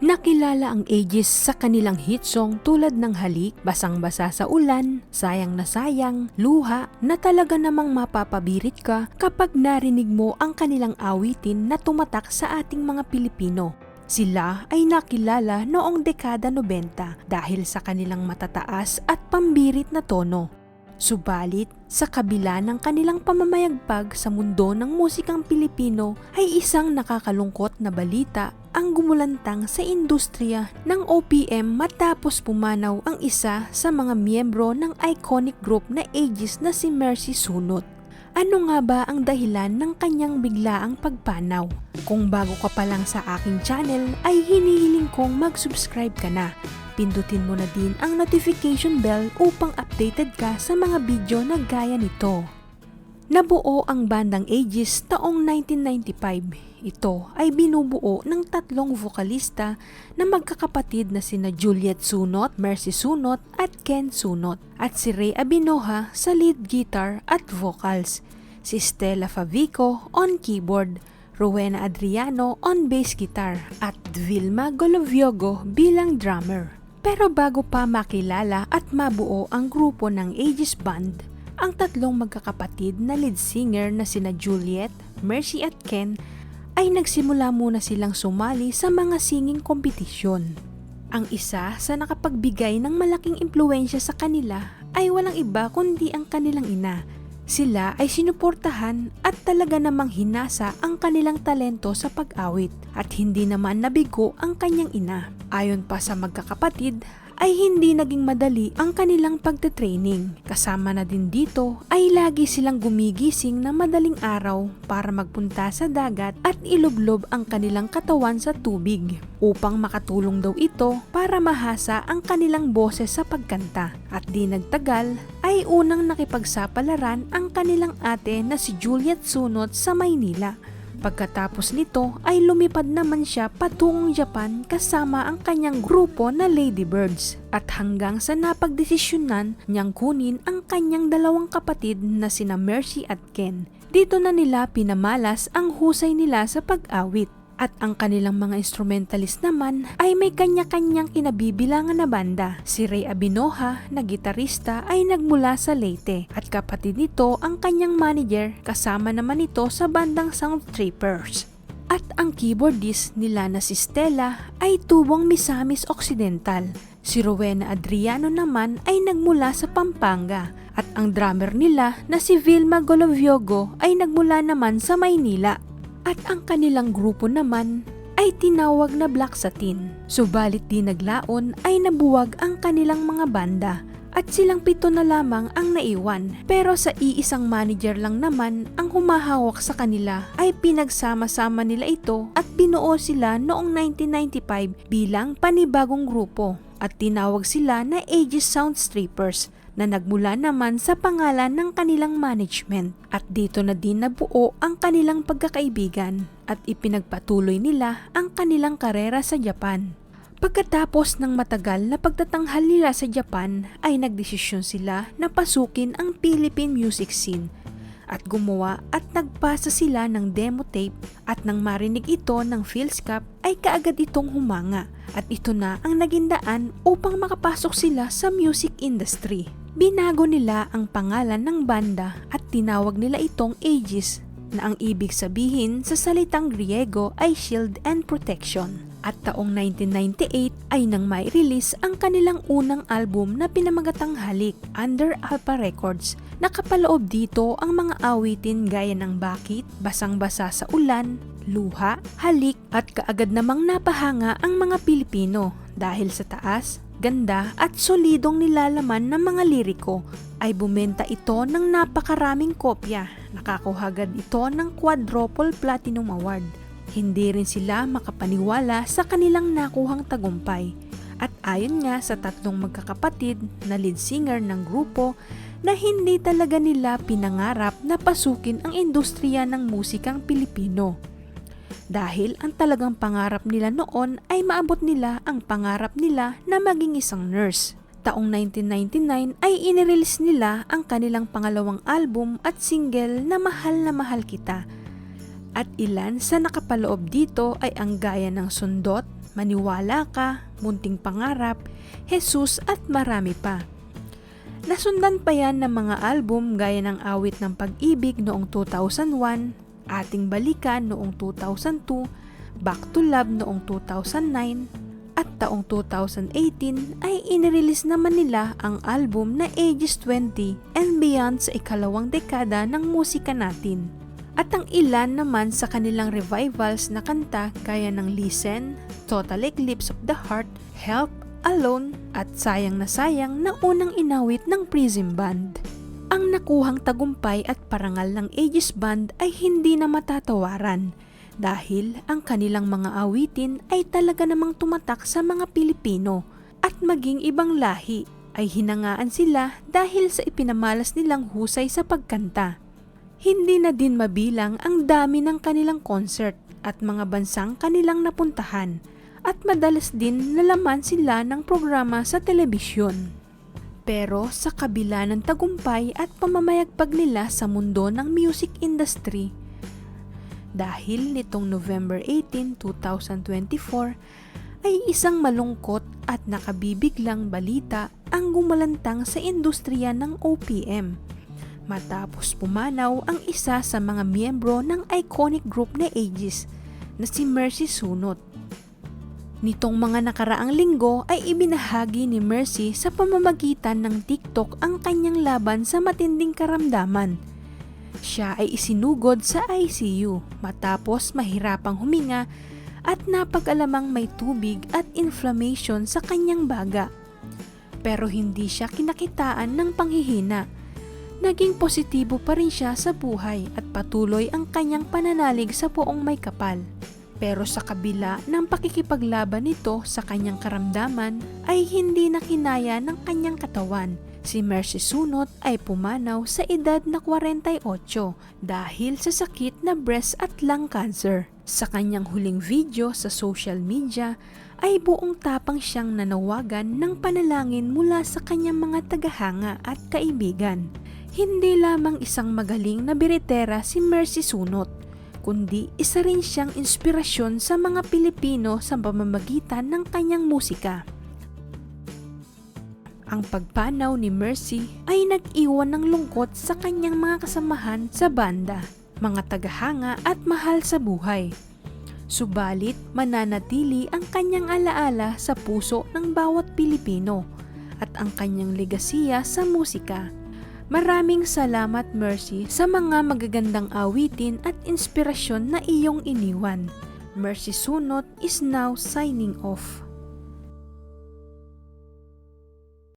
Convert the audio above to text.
Nakilala ang Aegis sa kanilang hit song tulad ng Halik, Basang-basa sa ulan, Sayang na sayang, Luha na talaga namang mapapabirit ka kapag narinig mo ang kanilang awitin na tumatak sa ating mga Pilipino. Sila ay nakilala noong dekada 90 dahil sa kanilang matataas at pambirit na tono. Subalit, sa kabila ng kanilang pamamayagpag sa mundo ng musikang Pilipino ay isang nakakalungkot na balita ang gumulantang sa industriya ng OPM matapos pumanaw ang isa sa mga miyembro ng iconic group na Aegis na si Mercy Sunot. Ano nga ba ang dahilan ng kanyang biglaang pagpanaw? Kung bago ka pa lang sa aking channel ay hinihiling kong mag-subscribe ka na pindutin mo na din ang notification bell upang updated ka sa mga video na gaya nito. Nabuo ang bandang Aegis taong 1995. Ito ay binubuo ng tatlong vokalista na magkakapatid na sina Juliet Sunot, Mercy Sunot at Ken Sunot at si Ray Abinoha sa lead guitar at vocals, si Stella Favico on keyboard, Rowena Adriano on bass guitar at Vilma Goloviogo bilang drummer. Pero bago pa makilala at mabuo ang grupo ng Aegis Band, ang tatlong magkakapatid na lead singer na sina Juliet, Mercy at Ken ay nagsimula muna silang sumali sa mga singing kompetisyon. Ang isa sa nakapagbigay ng malaking impluensya sa kanila ay walang iba kundi ang kanilang ina sila ay sinuportahan at talaga namang hinasa ang kanilang talento sa pag-awit at hindi naman nabigo ang kanyang ina. Ayon pa sa magkakapatid, ay hindi naging madali ang kanilang pagte-training. Kasama na din dito ay lagi silang gumigising na madaling araw para magpunta sa dagat at ilublob ang kanilang katawan sa tubig upang makatulong daw ito para mahasa ang kanilang boses sa pagkanta. At di nagtagal ay unang nakipagsapalaran ang kanilang ate na si Juliet Sunot sa Maynila Pagkatapos nito ay lumipad naman siya patungong Japan kasama ang kanyang grupo na Ladybirds at hanggang sa napagdesisyonan niyang kunin ang kanyang dalawang kapatid na sina Mercy at Ken. Dito na nila pinamalas ang husay nila sa pag-awit at ang kanilang mga instrumentalist naman ay may kanya-kanyang kinabibilangan na banda. Si Ray Abinoha na gitarista ay nagmula sa Leyte at kapatid nito ang kanyang manager kasama naman ito sa bandang Sound Trippers. At ang keyboardist nila na si Stella ay tubong Misamis Occidental. Si Rowena Adriano naman ay nagmula sa Pampanga at ang drummer nila na si Vilma Goloviogo ay nagmula naman sa Maynila at ang kanilang grupo naman ay tinawag na Black Satin. Subalit di naglaon ay nabuwag ang kanilang mga banda at silang pito na lamang ang naiwan. Pero sa iisang manager lang naman ang humahawak sa kanila ay pinagsama-sama nila ito at binuo sila noong 1995 bilang panibagong grupo at tinawag sila na Aegis Sound Strippers na nagmula naman sa pangalan ng kanilang management at dito na din nabuo ang kanilang pagkakaibigan at ipinagpatuloy nila ang kanilang karera sa Japan. Pagkatapos ng matagal na pagtatanghal nila sa Japan ay nagdesisyon sila na pasukin ang Philippine music scene at gumawa at nagpasa sila ng demo tape at nang marinig ito ng Philscap ay kaagad itong humanga at ito na ang naging daan upang makapasok sila sa music industry. Binago nila ang pangalan ng banda at tinawag nila itong Aegis na ang ibig sabihin sa salitang Griego ay shield and protection. At taong 1998 ay nang may release ang kanilang unang album na pinamagatang Halik under Alpha Records. Nakapaloob dito ang mga awitin gaya ng Bakit, Basang-basa sa ulan, Luha, Halik at kaagad namang napahanga ang mga Pilipino dahil sa taas, ganda at solidong nilalaman ng mga liriko ay bumenta ito ng napakaraming kopya. Nakakuhagad ito ng quadruple platinum award. Hindi rin sila makapaniwala sa kanilang nakuhang tagumpay. At ayon nga sa tatlong magkakapatid na lead singer ng grupo na hindi talaga nila pinangarap na pasukin ang industriya ng musikang Pilipino dahil ang talagang pangarap nila noon ay maabot nila ang pangarap nila na maging isang nurse. Taong 1999 ay inirelease nila ang kanilang pangalawang album at single na Mahal na Mahal Kita. At ilan sa nakapaloob dito ay ang gaya ng Sundot, Maniwala Ka, Munting Pangarap, Jesus at marami pa. Nasundan pa yan ng mga album gaya ng Awit ng Pag-ibig noong 2001, Ating Balikan noong 2002, Back to Love noong 2009, at taong 2018 ay inirelease naman nila ang album na Ages 20 and Beyond sa ikalawang dekada ng musika natin. At ang ilan naman sa kanilang revivals na kanta gaya ng Listen, Total Eclipse of the Heart, Help, Alone, at Sayang na Sayang na unang inawit ng Prism Band. Ang nakuhang tagumpay at parangal ng Aegis Band ay hindi na matatawaran dahil ang kanilang mga awitin ay talaga namang tumatak sa mga Pilipino at maging ibang lahi ay hinangaan sila dahil sa ipinamalas nilang husay sa pagkanta. Hindi na din mabilang ang dami ng kanilang concert at mga bansang kanilang napuntahan at madalas din nalaman sila ng programa sa telebisyon. Pero sa kabila ng tagumpay at pamamayagpag nila sa mundo ng music industry, dahil nitong November 18, 2024 ay isang malungkot at nakabibiglang balita ang gumalantang sa industriya ng OPM. Matapos pumanaw ang isa sa mga miyembro ng iconic group na Aegis na si Mercy Sunot. Nitong mga nakaraang linggo ay ibinahagi ni Mercy sa pamamagitan ng TikTok ang kanyang laban sa matinding karamdaman – siya ay isinugod sa ICU matapos mahirapang huminga at napag-alamang may tubig at inflammation sa kanyang baga. Pero hindi siya kinakitaan ng panghihina. Naging positibo pa rin siya sa buhay at patuloy ang kanyang pananalig sa poong may kapal. Pero sa kabila ng pakikipaglaban nito sa kanyang karamdaman ay hindi na kinaya ng kanyang katawan Si Mercy Sunot ay pumanaw sa edad na 48 dahil sa sakit na breast at lung cancer. Sa kanyang huling video sa social media ay buong tapang siyang nanawagan ng panalangin mula sa kanyang mga tagahanga at kaibigan. Hindi lamang isang magaling na biritera si Mercy Sunot, kundi isa rin siyang inspirasyon sa mga Pilipino sa pamamagitan ng kanyang musika. Ang pagpanaw ni Mercy ay nag-iwan ng lungkot sa kanyang mga kasamahan sa banda, mga tagahanga at mahal sa buhay. Subalit mananatili ang kanyang alaala sa puso ng bawat Pilipino at ang kanyang legasiya sa musika. Maraming salamat Mercy sa mga magagandang awitin at inspirasyon na iyong iniwan. Mercy Sunot is now signing off.